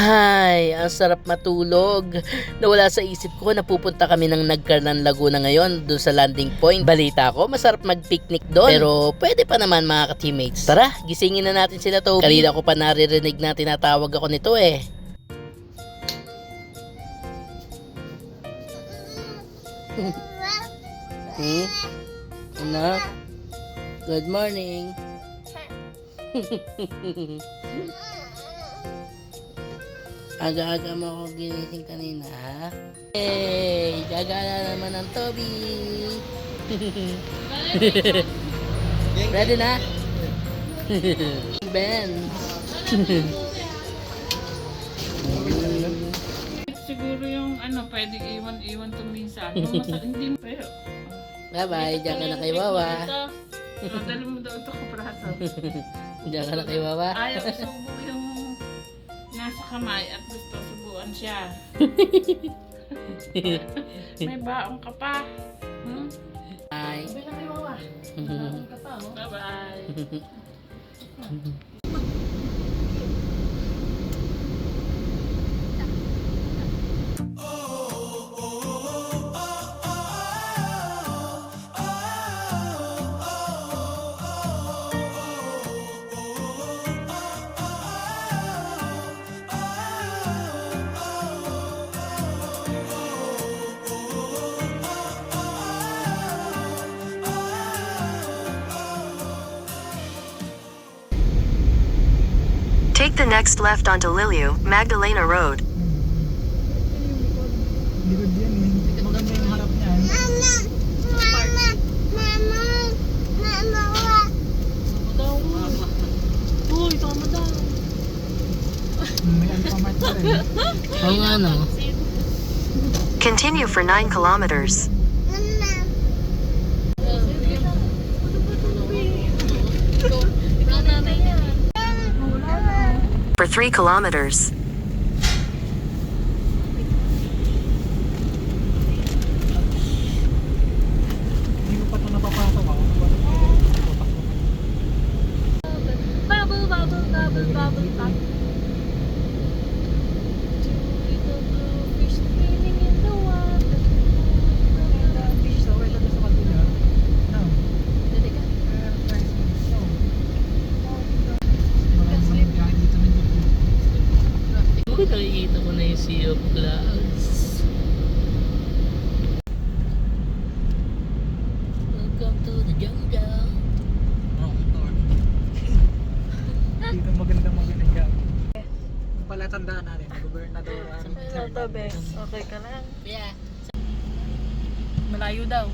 Ay, ang sarap matulog. Nawala sa isip ko na pupunta kami ng Nagcarlan Laguna ngayon doon sa landing point. Balita ko, masarap mag-picnic doon. Pero pwede pa naman mga ka-teammates. Tara, gisingin na natin sila to. Kanina ko pa naririnig na tinatawag ako nito eh. Hmm? Anak? Good morning. Aga-aga mo ako ginising kanina, ha? Hey! Gagana naman ang Toby! Ready na? ben! Siguro yung ano, pwede iwan-iwan to minsan. Hindi pero. Bye-bye! Diyan ka na kay Wawa! Madali mo daw ito kapraso. Diyan ka na kay Wawa! Ayaw nasa kamay at gusto subuan siya. May baong ka pa. Hmm? Bye! Bye-bye. Take the next left onto Liliu, Magdalena Road. Likod yan eh. Maganda yung harap niyan. Uy, tama daw. May alphamart na rin. Oo nga no? Continue for 9 kilometers. For 3 kilometers. Ka lang. Yeah. Malayo daw.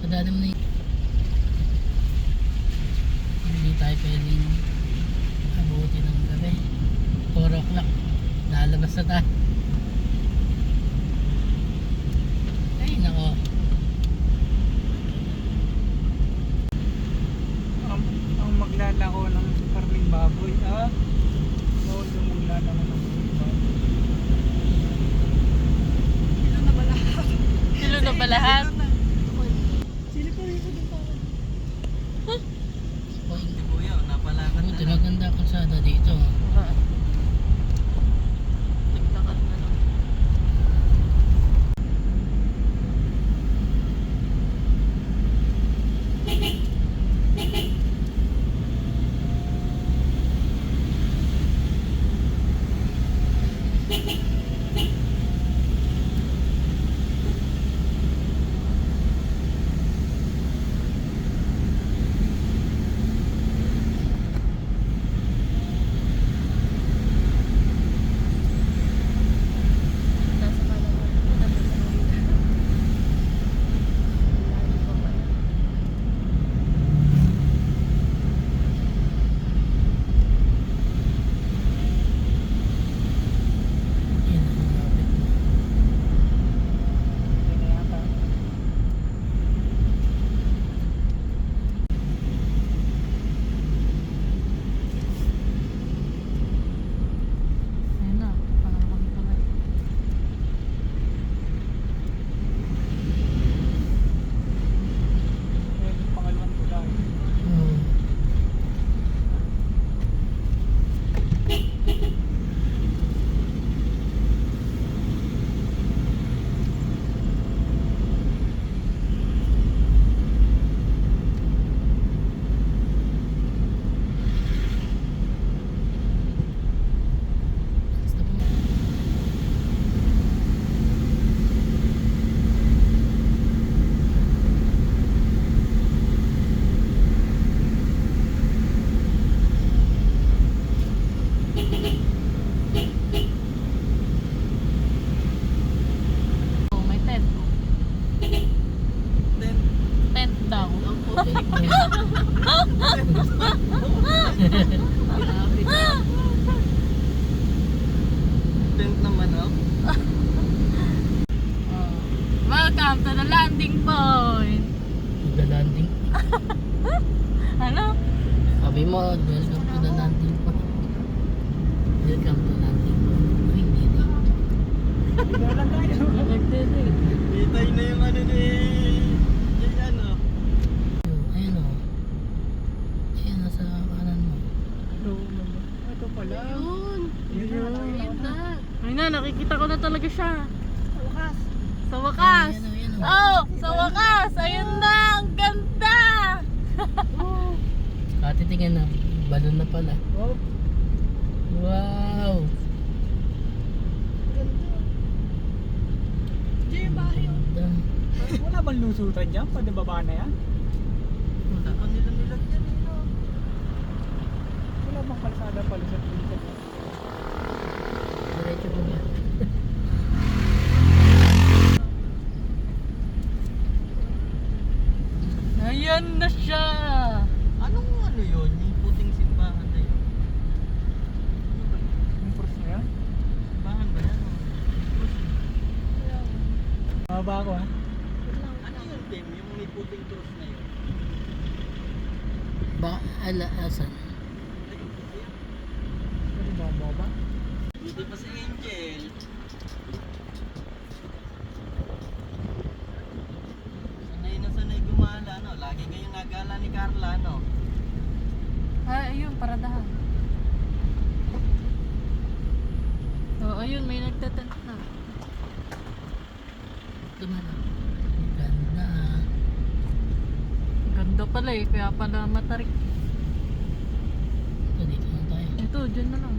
Padala mo na yun. Hindi tayo pwedeng abuti ng gabi. 4 o'clock. Lalabas na tayo. Welcome to the landing point. The landing. Ano? Sabi mo, welcome to the landing point. Welcome to landing point. Ay, hindi na. Wala tayo. Hitay na yung ano ni... Yung ano. Ayun o. Ayun, nasa kanan mo. Ito pala. Yun. Yun. Ayun na. Ay na, nakikita ko na talaga siya. Sa wakas. Ayun o, ayun o. Oh, sa wakas. Ayun na. Ang ganda. Ate, tingnan na. Pala. Oh, Wow! Ganda. wala bang lusutan dyan? Padababa na yan? Ako nila nilagyan no? Wala bang pala sa dito? Diretso mo ba? Ayan na siya. Anong ano yun? Yung puting simbahan na yun? Yung first na yan? Simbahan ba yan? Mababa ako ha? Ano yun, Tim? Yung may puting cross na yun? Ba, ala, asan? Ano ba? Mababa? Dito pa si Angel. Sanay na sanay gumala, no? Lagi nagala ni Carla, no? Ay, ayun, paradahan. Oh, ayun, may nagtatent na. Tumana. Ganda. Ganda pala eh, kaya pala matarik. Ito, dito na tayo. Ito, dyan na lang.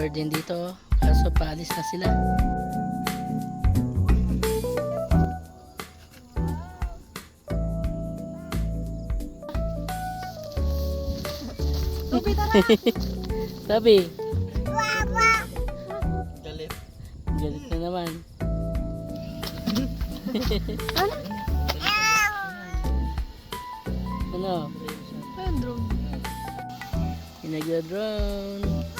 Camper din dito. Kaso paalis na sila. Sabi, Galit. galit na naman. ano? Pedro. Pinagla-drone. Wala.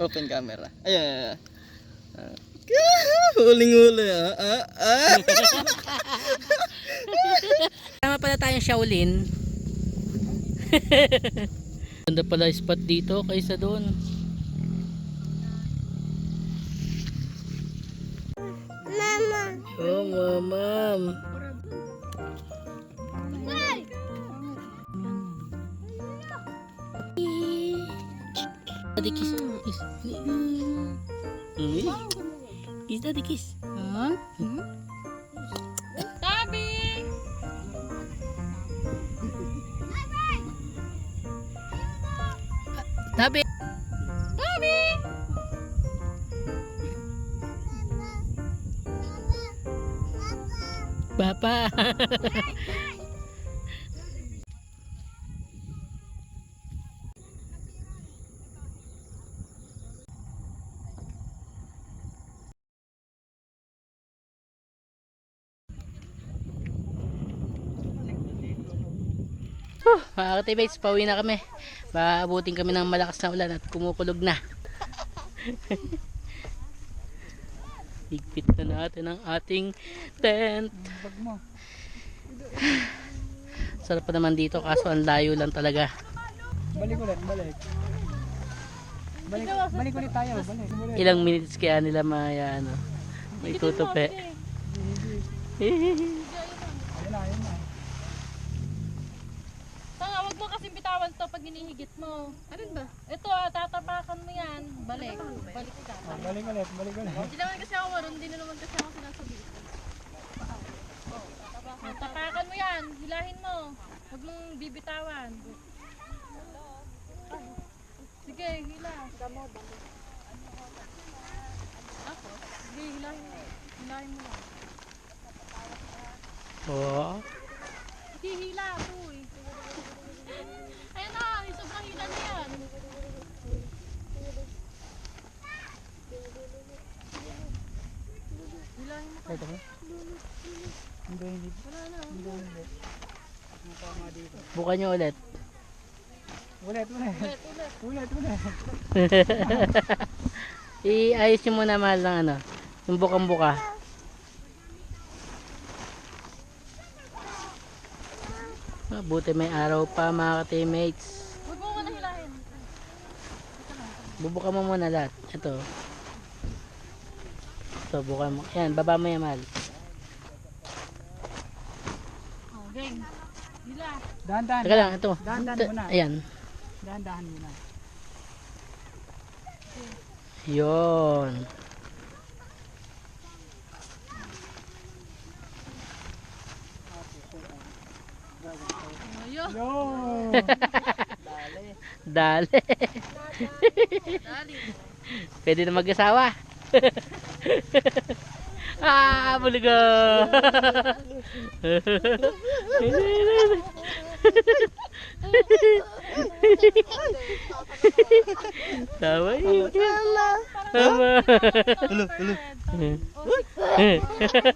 Open camera. Ayan, ayan, ayan. Ah. Huling-huli ah. Ah, ah. Tama pala tayong Shaolin. Ganda pala spot dito kaysa doon. Mama. Oh, mamam. deh kiss. tapi... tapi... tapi... Bapak. mga katibates, pauwi na kami. Maabutin kami ng malakas na ulan at kumukulog na. Higpit na natin ang ating tent. Sarap pa naman dito kaso ang layo lang talaga. Balik ulit, balik. Balik, balik ulit tayo, balik. balik. Ilang minutes kaya nila maya ano, may tutupi. Ayun na, ayun na. Tanga, wag mo kasi bitawan to pag hinihigit mo. Ano ba? Ito ah, tatapakan mo yan. Balik. Balik ka. Oh, balik ulit, balik ulit. Hindi naman kasi ako marunong, hindi na naman kasi ako sinasabi. Oh, tapakan mo yan. Hilahin mo. Huwag mong bibitawan. Sige, hila. Damo, damo. Ako? Sige, hilahin mo. Hilahin mo lang. Oo. Hindi hila ito eh. Ayan na, yung sobrang hila na yan. Hilahin mo ka. Ito ba? Hindi, hindi. Wala na. Hindi, hindi. Dito. Bukan nyo ulit. Ulit, ulit. Ulit, ulit. Ulit, ulit. Iayos nyo muna mahal ng ano, yung bukang buka. Ah, buti may araw pa mga ka-teammates. Huwag mo muna hilahin. Bubuka mo muna lahat. Ito. Ito, buka mo. Yan, baba mo yan mahal. Oh, gang. Hila. Dahan-dahan. Teka lang, ito. Dahan-dahan muna. Ayan. Dahan-dahan muna. Yun. Yo. Yo! Dali. Pwede na mag-asawa. ah, buligo. Tawa yun. Tama. Hello, hello.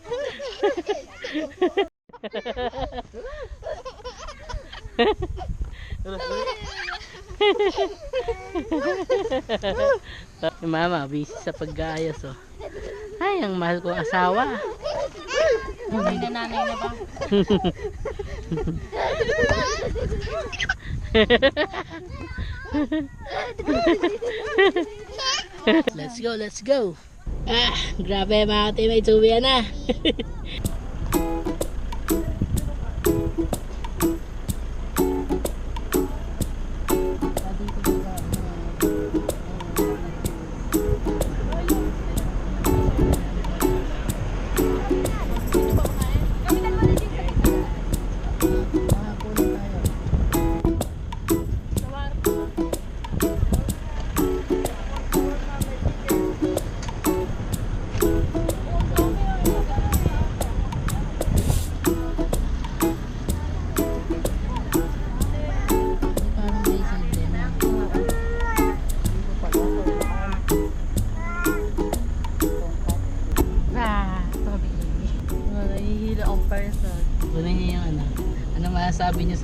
mama, busy sa pag-aayos oh. Ay, ang mahal kong asawa. Hindi na nanay na ba? Let's go, let's go. Ah, grabe mga teammates, uwi na.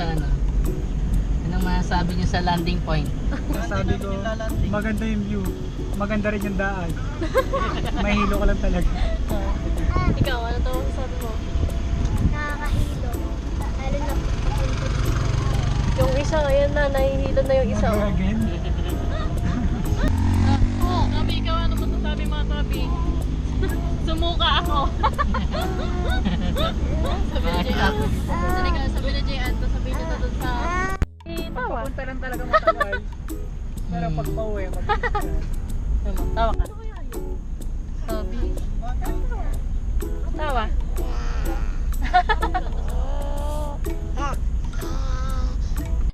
Sa ano? Anong masasabi niyo sa landing point? Sabi ko, maganda yung view. Maganda rin yung daan. Mahilo ka lang talaga. Ikaw, ano to sabi mo? Nakakahilo. Lalo na Yung isa ngayon na, nahihilo na yung isa. oh. Again. Sabi, ikaw ano masasabi mga tabi? Sumuka ako. sabi ni Jay Anto. Sabi ni Jay Anto, niya na sa... Tawa. Punta lang talaga matagal. Pero pag pauwi, mag Tawa ka. Sabi. Tawa.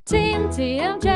Team TMJ.